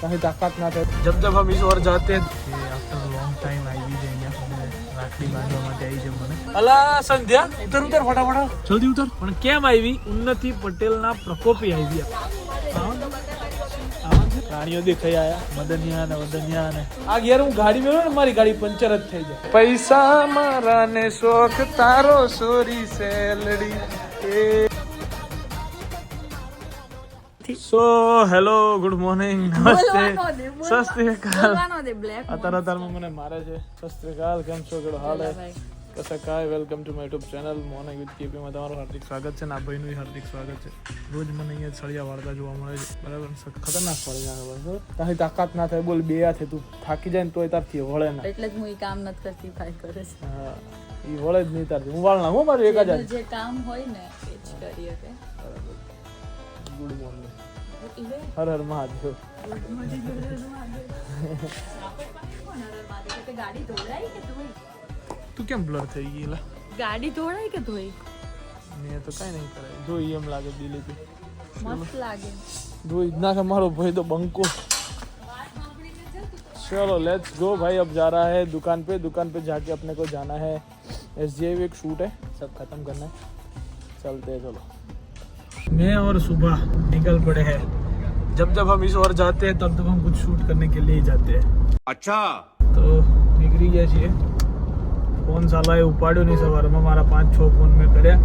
કશું તાકાત ના થાય જબ જબ હમ ઇસ ઓર જાતે અલા સંધ્યા ઉતર ઉતર ફટાફટ જલ્દી ઉતર પણ કેમ આવી ઉન્નતિ પટેલના પ્રકોપી આવી પ્રાણીઓ દેખાઈ આયા મદનિયા ને વદનિયા ને આ ઘેર હું ગાડી મેળવું ને મારી ગાડી પંચર જ થઈ જાય પૈસા મારા ને શોખ તારો સોરી સેલડી સો હેલો ગુડ મોર્નિંગ નમસ્તે સત શ્રી અકાલ અત્યારે અત્યારમાં મને મારે છે. સત શ્રી કેમ છો? કેડો હાલ હે? કસા કાય welcome to my YouTube channel morning with KP માં તમારું હાર્દિક સ્વાગત છે ના ભાઈનું હાર્દિક સ્વાગત છે. રોજ મને અહીંયા સળિયા વાળતા જોવા મળે છે. બરાબર? ખતરનાક સળિયા બરાબર તારી તાકાત ના થાય બોલ બે હાથે તું. થાકી જાય ને તોય તારથી વળે ના. એટલે જ હું કામ નથી કરતી ભાઈ કરે છે. હા ઈ વળે જ નહીં તારથી. હું વાળ ના હું મારું એક જ જે કામ હોય ને એ જ કરીએ કે good morning e-way Har Har Mahadev ગાડી ધોળાઈ કે ધોઈ તું કેમ બ્લર થઈ ગઈ લા ગાડી ધોળાઈ કે ધોઈ મેં તો કઈ નહીં કરે જોઈ એમ લાગે દિલીપી મસ્ત લાગે જોઈ જ નાખે મારો ભાઈ તો બંકો चलो लेट्स गो भाई अब जा रहा है दुकान पे दुकान पे जाके अपने को जाना है एस एक शूट है सब खत्म करना है चलते हैं चलो मैं और सुबह निकल पड़े हैं जब जब हम इस ओर जाते हैं तब तब हम कुछ शूट करने के लिए ही जाते हैं अच्छा તો નીકળી ગયા છીએ ફોન સાલાએ ઉપાડ્યો નહીં સવારમાં મારા પાંચ છ ફોન મેં કર્યા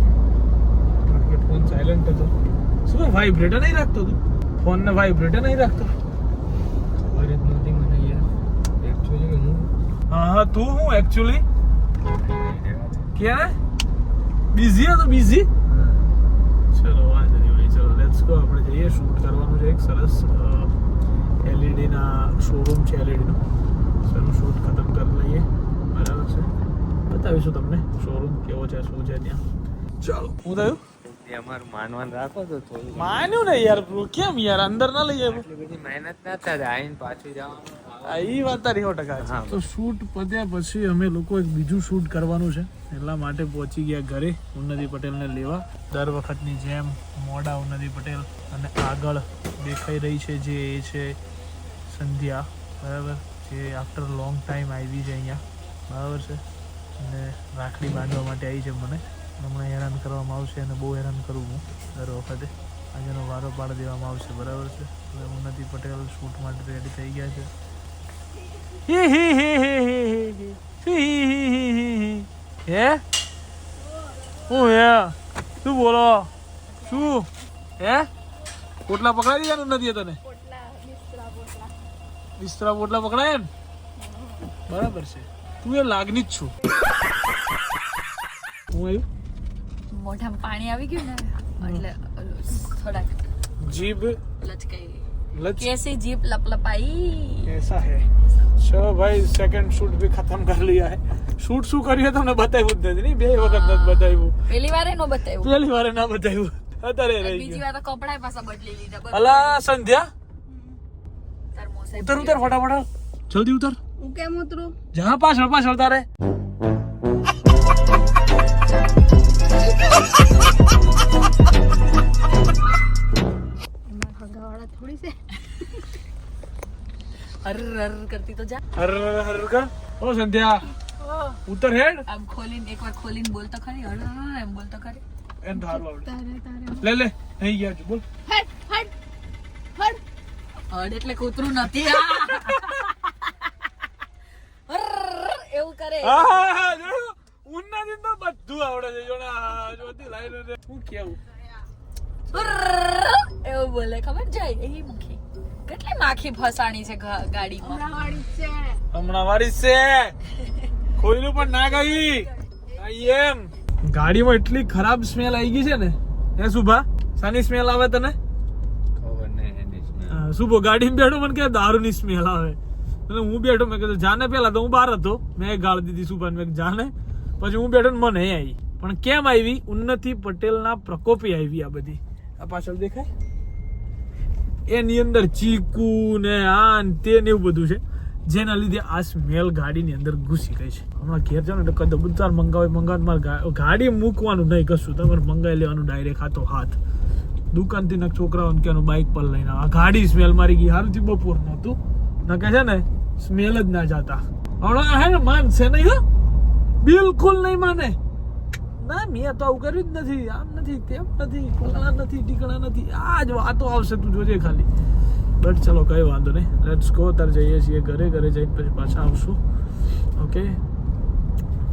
કારણ કે ફોન સાયલેન્ટ હતો શું વાઇબ્રેટર નહીં રાખતો તું ફોનને વાઇબ્રેટર નહીં રાખતો ખબર જ નહોતી મને યાર એકચ્યુઅલી હું હા હા તું હું એકચ્યુઅલી ક્યાં બિઝી હતો બિઝી ચલો વાંધો ગો આપણે જઈએ. શૂટ કરવાનું છે એક સરસ એલઈડીના શોરૂમ છે એલઈડીનો એનું શૂટ ખતમ કરી લઈએ. બરાબર છે? બતાવીશું તમને શોરૂમ કેવો છે, શું છે ત્યાં. ચાલો. હું થયું? અમારું માનવાન રાખો તો થોડું માન્યું ને યાર bro. કેમ યાર? અંદર ના લઈ જાય એટલી બધી મહેનત ના થાય આવીને પાછું જવાનું. આ ઈ વાત તારી સો ટકા છે. તો શૂટ પત્યા પછી અમે લોકો એક બીજું શૂટ કરવાનું છે. એટલા માટે પહોંચી ગયા ઘરે ઉન્નતિ પટેલને લેવા. દર વખતની જેમ મોડા ઉન્નતિ પટેલ અને આગળ દેખાઈ રહી છે જે એ છે સંધ્યા. બરાબર? જે આફ્ટર લોંગ ટાઈમ આવી છે અહીંયા. બરાબર છે? અને રાખડી બાંધવા માટે આવી છે મને. હમણાં હેરાન કરવામાં આવશે અને બહુ હેરાન કરું હું દર વખતે આજેનો વારો પાડી દેવામાં આવશે બરાબર છે હવે ઉન્નતિ પટેલ શૂટ માટે રેડી થઈ ગયા છે હી હી હી શું બોલો શું હે પોટલા પકડાઈ દીધા ને નથી તને બિસ્તરા પોટલા પકડાયા ને બરાબર છે તું એ લાગણી જ છું હું આવ્યું મોઢામાં પાણી આવી ગયું ને એટલે ઓલું થોડાક जीभ લચકાઈ लच कैसी जीप लपलपाई ऐसा है चलो भाई सेकंड शूट भी खत्म कर लिया है શૂટ શું કર્યું તમને બતાવ્યું જ નથી નહીં બે વખત નથી બતાવ્યું પેલી વારે નો બતાવ્યું પહેલી વાર ના બતાવ્યું અત્યારે રહી બીજી ગયું વાર તો કપડા પાછા બદલી લીધા બસ. અલા સંધ્યા તાર મોસે ઉતર ઉતર ફટાફટ જલ્દી ઉતર હું કેમ ઉતરું જા પાછળ પાછળ તારે એમાં હગાવાળા થોડી છે હર હર કરતી તો જા હર હર કર ઓ સંધ્યા ઉતર હેડ આમ ખોલીને એકવાર ખોલીને બોલ તો ખરી હર હર એમ બોલ તો ખરી એમ ધારું આવડે તારે તારે લે લે અહીં ગયા બોલ હટ હટ હટ હડ એટલે કૂતરું નથી આ. હર એવું કરે હા હા હા જોયું ઉન્ના દિન તો બધું આવડે છે જો ને આ જોતી લાઈન છે હું કેવું? હર એવું બોલે ખબર જાય એ મુખી. કેટલી માખી ફસાણી છે ગાડીમાં? હમણાં વાળી છે. કોઈનું પણ ના ગઈ. આઈ એમ. ગાડીમાં એટલી ખરાબ સ્મેલ આવી ગઈ છે ને. હે સુભા? સાની સ્મેલ આવે તને? શુભો ગાડીમાં બેઠો મને કે દારૂની સ્મેલ આવે. અને હું બેઠો મેં કીધું જાને પેલા તો હું બહાર હતો. મેં ગાળ દીધી સુભાને મેં જાને. પછી હું બેઠો મને આવી. પણ કેમ આવી? ઉન્નતિ પટેલના પ્રકોપી આવી આ બધી. આ પાછળ દેખાય? એની અંદર ચીકુ ને આ ને તે ને એવું બધું છે, જેના લીધે આ સ્મેલ ગાડીની અંદર ઘૂસી ગઈ છે. હમણાં ઘેર જાવ ને એટલે કદો બધા મંગાવે મંગાવે મારે ગાડી મૂકવાનું નહીં કશું. તમારે મંગાવી લેવાનું ડાયરેક્ટ હાથો હાથ. દુકાનથી ના છોકરાઓને કે બાઇક પર લઈને આ ગાડી સ્મેલ મારી ગઈ. હારું બપોર નહોતું ન કે છે ને સ્મેલ જ ના જાતા. હમણાં હે ને માન છે નહીં હો. બિલકુલ નહીં માને ના મેં તો આવું કર્યું જ નથી આમ નથી તેમ નથી ફલાણા નથી ટીકણા નથી આ જ વાતો આવશે તું જોજે ખાલી બટ ચલો કઈ વાંધો નહીં લેટ્સ ગો તાર જઈએ છીએ ઘરે ઘરે જઈને પછી પાછા આવશું ઓકે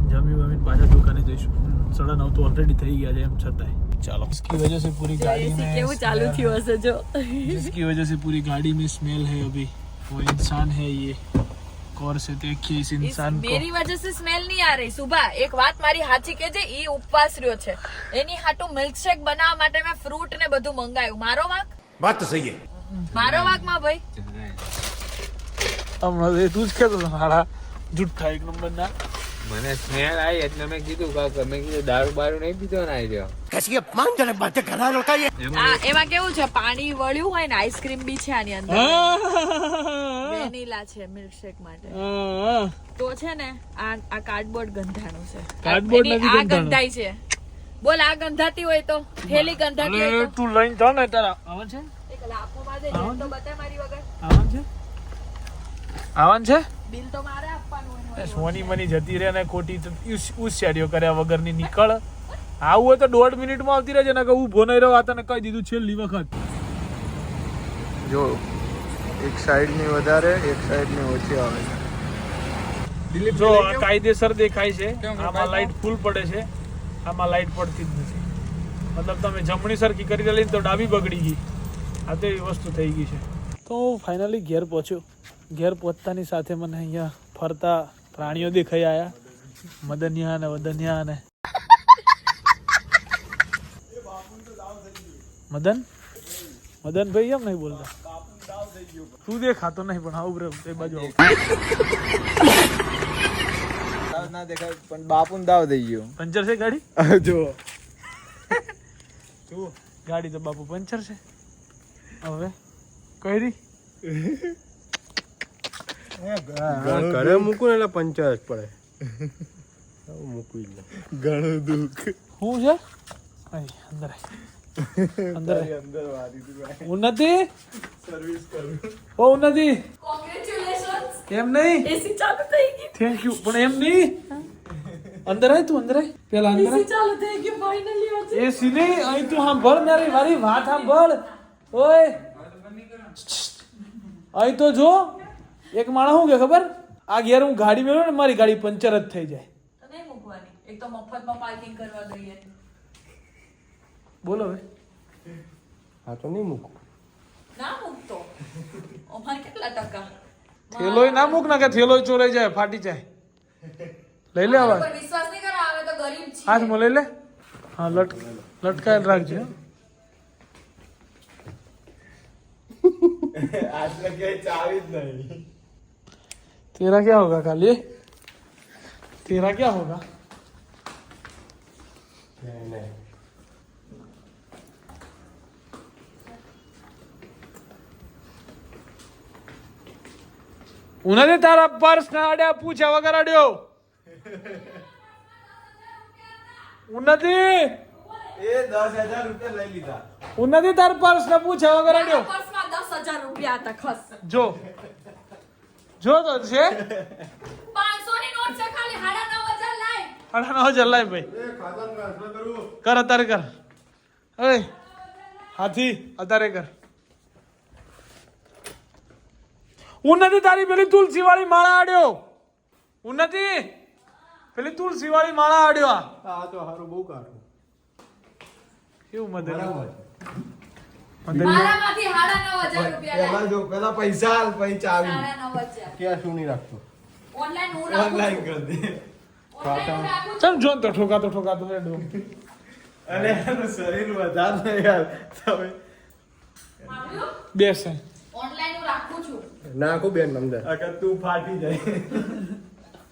જમી વમીને પાછા દુકાને જઈશું હમ, સાડા નવ તો ઓલરેડી થઈ ગયા છે એમ છતાંય ચાલો इसकी वजह से पूरी गाड़ी में કેવું ચાલુ થયું હશે જો जिसकी वजह से पूरी गाड़ी में स्मेल है अभी वो इंसान है ये गौर से देखिए इस इस इंसान को मेरी वजह से स्मेल नहीं आ रही सुबह एक વાત મારી હાચી કે છે ઈ ઉપવાસ રહ્યો છે એની હાટુ મિલ્કશેક બનાવવા માટે મેં ફ્રૂટ ને બધું મંગાવ્યું મારો વાંક बात तो सही है મારો વાંક માં ભાઈ હમણાં એ તું જ કહેતો હતો હાડા જુઠ્ઠા એક નંબર ના મને સ્મેલ આવી એટલે મેં કીધું કાકા મેં કીધું દારૂ બારૂ નહીં પીધો ને આવી कैसी अपमानजनक बातें कर रहा है लड़का ये આ એમાં કેવું છે પાણી વળ્યું હોય ને આઈસ્ક્રીમ બી છે આની અંદર વેનીલા છે મિલ્કશેક માટે. તો છે ને આ આ કાર્ડબોર્ડ ગંધાણું છે. કાર્ડબોર્ડ નથી આ. ગંધાય છે. બોલ આ ગંધાતી હોય તો થેલી ગંધાતી હોય તો. તું લઈને જા ને તારા. આવન છે? એક લાફો માર તો બતા મારી વગર. આવન છે? આવન છે? બિલ તો મારે આપવાનું હોય સોની મની જતી રહે ને ખોટી તો કર્યા વગર કર્યા વગરની નીકળ. આવું હોય તો દોઢ મિનિટમાં આવતી રહેજે ને કે ઊભો નહીં રહ્યો આ તને કહી દીધું છેલ્લી વખત. જો એક સાઈડની વધારે એક સાઈડની ઓછી આવે છે. જો આ કાયદેસર દેખાય છે. આમાં લાઈટ ફૂલ પડે છે. આમાં લાઈટ પડતી જ નથી. મતલબ તમે જમણી સરખી કરી દેલી તો ડાબી બગડી ગઈ. આ તો એવી વસ્તુ થઈ ગઈ છે. તો હું ફાઇનલી ઘેર પહોંચ્યો. ઘેર પહોંચતાની સાથે મને અહીંયા ફરતા પ્રાણીઓ દેખાઈ આવ્યા મદનિયા ને વદનિયા ને. મદન? મદન ભાઈ કેમ નહીં બોલતા? તું દેખાતો નહીં પણ આવું રે એ બાજુ આવું. ના દેખાય પણ બાપુને દાવ દઈ ગયો. પંચર છે ગાડી? જો તું ગાડી તો બાપુ પંચર છે. હવે કઈ રી ઘરે મૂકું ને એટલે પંચર જ પડે. મૂકવી ઘણું દુઃખ. શું છે? અંદર. અંદર. અંદર દીધું ઉન્નતિ? સર્વિસ કરું. ઓ ઉન્નતિ. કોંગ્રેચ્યુલેશન્સ એમ નહીં? એસી ચાલુ થઈ ગઈ. થેન્ક યુ પણ એમ નહીં? અંદર આય તું અંદર આય. પેલા અંદર એસી ચાલુ થઈ ગઈ ફાઇનલી આજે એસી નહીં અહીં તું સાંભળ મારી મારી વાત સાંભળ. ઓય. અહીં તો જો એક માણસ શું કે ખબર? આ ઘેર હું ગાડી મેળવું ને મારી ગાડી પંચર જ થઈ જાય. નહીં મૂકવાની. એક તો મફતમાં પાર્કિંગ કરવા દઈએ. બોલો હવે. હા તો નહીં મૂકું. ના મૂકતો. અમાર કેટલા ટકા? થેલોય ના મૂક ના કે થેલોય ચોરાઈ જાય ફાટી જાય. લઈ લે હવે. વિશ્વાસ નહીં કરા આવે તો ગરીબ છે હાથ મો લઈ લે. હા લટ લટકાયેલ રાખજે. આજ લગે ચાવી જ નહીં. તેરા ક્યાં હોગા ખાલી તેરા ક્યાં હોગા? નહીં નહીં. ઉનાને તારા પર્સ ના અડ્યા પૂછ્યા વગર અડ્યો ઉનાથી એ 10000 રૂપિયા લઈ લીધા. ઉન્નતી તાર પર્સ ને પૂછ્યા વગર અડ્યો પર્સમાં 10000 રૂપિયા હતા ખસ. જો. જો તો છે. 500 ની નોટ છે ખાલી 9500 લાઈ 9500 લાઈ ભાઈ. એ ખાતાનું ટ્રાન્સફર કર. અતારે કર. ઓય હાથી અતારે કર. ઉન્નતિ તારી પેલી તુલસી વાળી માળા આડ્યો. નથી પેલી તુલસી વાળી માળા આડ્યો આ. હા તો હારું બહુ કાઢું કેવું મધર? પેલા પૈસા હાલ પછી ચાવી. ક્યાં શું નહીં રાખતો? ઓનલાઈન ઓનલાઈન કરી દે. હું ચમ જોન તો ઠોકાતો ઠોકાતો અને એનું શરીર વધારે યાર તમે બેસે. ઓનલાઈન હું રાખું છું. નાખું બેન અંદર અગર તું ફાટી જાય.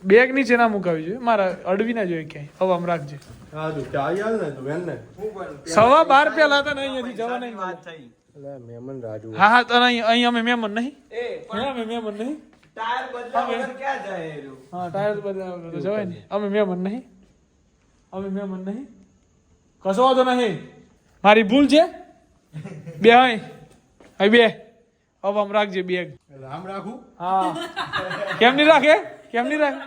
બેગ નીચે ના મુકાવી જોઈએ. મારા અડવી ના જોઈએ ક્યાંય. હવામાં રાખજે. હા તું ચાવી હાલ ને તું બેન ને સવા બાર પેલા હતા ને અહીંયાથી જવા નહીં વાત થઈ. રાજુ. હા હા તો અહીં અહીં અમે મહેમાન નહીં. અમે મહેમાન નહીં. ટાયર બદલા ક્યાં જાય હા ટાયર બધા જવાય ને. અમે મહેમાન નહીં. અમે મહેમાન નહીં. કશો વાંધો નહીં. મારી ભૂલ છે. બે અહીં બે. હવે આમ રાખજે બેગ. આમ રાખું? હા. કેમ નહીં રાખે? કેમ નહીં રાખે?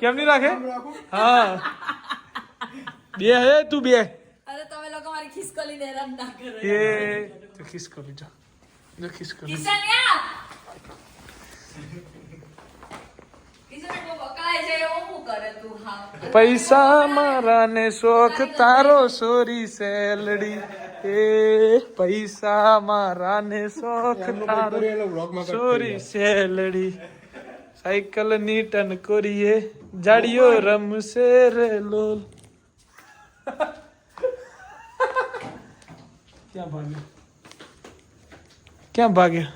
કેમ નહીં રાખે? હા. બે હે તું બે. અરે તમે લોકો મારી ખિસકોલીને હેરાન ના કરો. એ તો ખિસકોલી જા. જો ખિસકોલી. હા પૈસા મારા ને શોખ તારો સોરી સેલડી. એ પૈસા મારા ને શોખ તારો. સોરી સેલડી સાયકલની ટન કોરીએ. જાડિયો રમશે રે લોલ. ક્યાં ભાગ્યો? ક્યાં ભાગ્યો?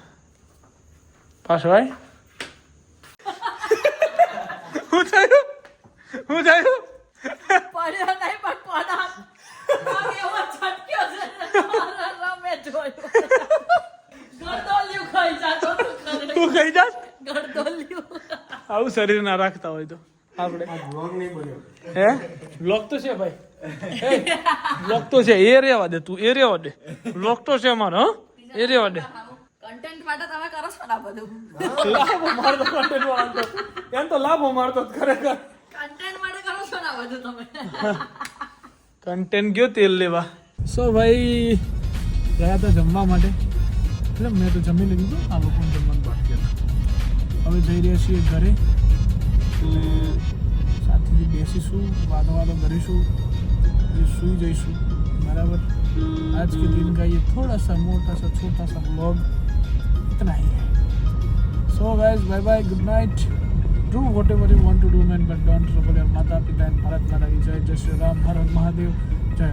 પાછો ભાઈ હું થયું? હું થયું? પડ્યો નહીં પણ કોના આમ એવો છટક્યો છે રમે જોયો ગરદોલિયું ખાઈ જાતો તું કરે તું કઈ જાસ ગરદોલિયું આવું શરીર ના રાખતા હોય તો. આપણે. વ્લોગ નહીં બન્યો. હે? બ્લોક તો છે ભાઈ. બ્લોક તો છે. એ રેવા દે તું એ રેવા દે. બ્લોક તો છે મારો હં? એ રેવા દે. કન્ટેન્ટ માટે તમે કરો છો ને આ બધું? લાભો મારતો content વાળા તો. એમ તો લાભો મારતો ખરેખર. કન્ટેન્ટ માટે કરો છો ને બધું તમે? કન્ટેન્ટ ગયો તેલ લેવા. સો ભાઈ ગયા હતા જમવા માટે. એટલે મેં તો જમી લીધું આ હતું હવે જઈ રહ્યા છીએ ઘરે એટલે સાથેથી બેસીશું વાદો વાદો કરીશું फिर सुई जैसू बराबर आज के दिन का ये थोड़ा सा मोटा सा छोटा सा ब्लॉग इतना ही है so guys bye bye good night do whatever you want to do man but don't trouble your माता पिता एंड भारत माता की जय जय श्री राम हर हर महादेव जय